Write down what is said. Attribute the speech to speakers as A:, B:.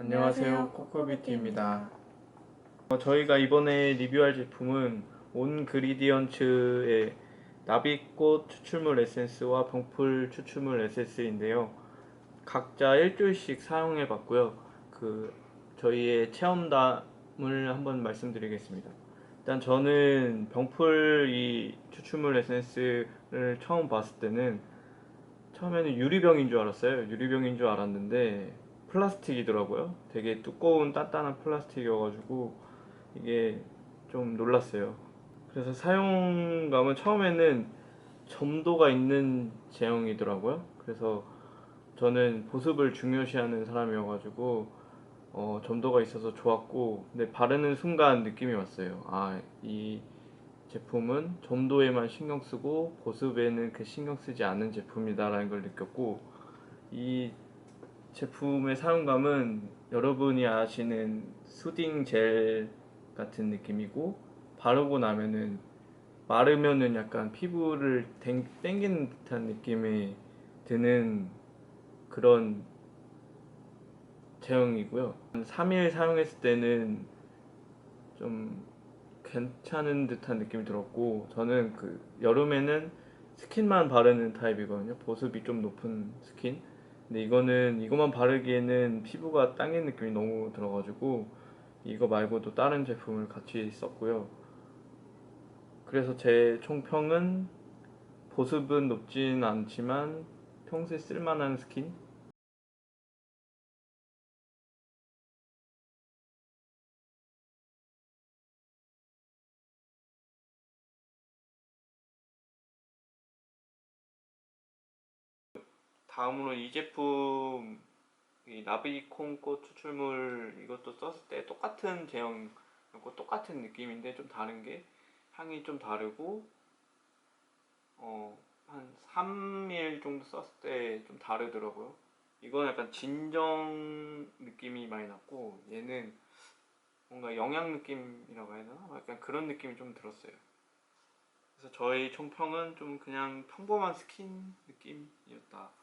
A: 안녕하세요. 코코뷰티입니다. 어, 저희가 이번에 리뷰할 제품은 온 그리디언츠의 나비꽃 추출물 에센스와 병풀 추출물 에센스인데요. 각자 일주일씩 사용해 봤고요. 그 저희의 체험담을 한번 말씀드리겠습니다. 일단 저는 병풀 이 추출물 에센스를 처음 봤을 때는 처음에는 유리병인 줄 알았어요. 유리병인 줄 알았는데 플라스틱이더라고요. 되게 두꺼운 단단한 플라스틱이어가지고 이게 좀 놀랐어요. 그래서 사용감은 처음에는 점도가 있는 제형이더라고요. 그래서 저는 보습을 중요시하는 사람이어가지고 어, 점도가 있어서 좋았고 근데 바르는 순간 느낌이 왔어요. 아, 이 제품은 점도에만 신경 쓰고 보습에는 그 신경 쓰지 않는 제품이다라는 걸 느꼈고 이 제품의 사용감은 여러분이 아시는 수딩 젤 같은 느낌이고 바르고 나면은 마르면은 약간 피부를 땡, 땡기는 듯한 느낌이 드는 그런 제형이고요. 한 3일 사용했을 때는 좀 괜찮은 듯한 느낌이 들었고 저는 그 여름에는 스킨만 바르는 타입이거든요. 보습이 좀 높은 스킨. 근데 이거는 이거만 바르기에는 피부가 당긴 느낌이 너무 들어가지고 이거 말고도 다른 제품을 같이 썼고요. 그래서 제 총평은 보습은 높진 않지만 평소에 쓸만한 스킨? 다음으로 이 제품 이 나비콩꽃 추출물 이것도 썼을 때 똑같은 제형이고 똑같은 느낌인데 좀 다른 게 향이 좀 다르고 어, 한 3일 정도 썼을 때 좀 다르더라고요. 이건 약간 진정 느낌이 많이 났고 얘는 뭔가 영양 느낌이라고 해야 되나? 약간 그런 느낌이 좀 들었어요. 그래서 저희 총평은 좀 그냥 평범한 스킨 느낌이었다.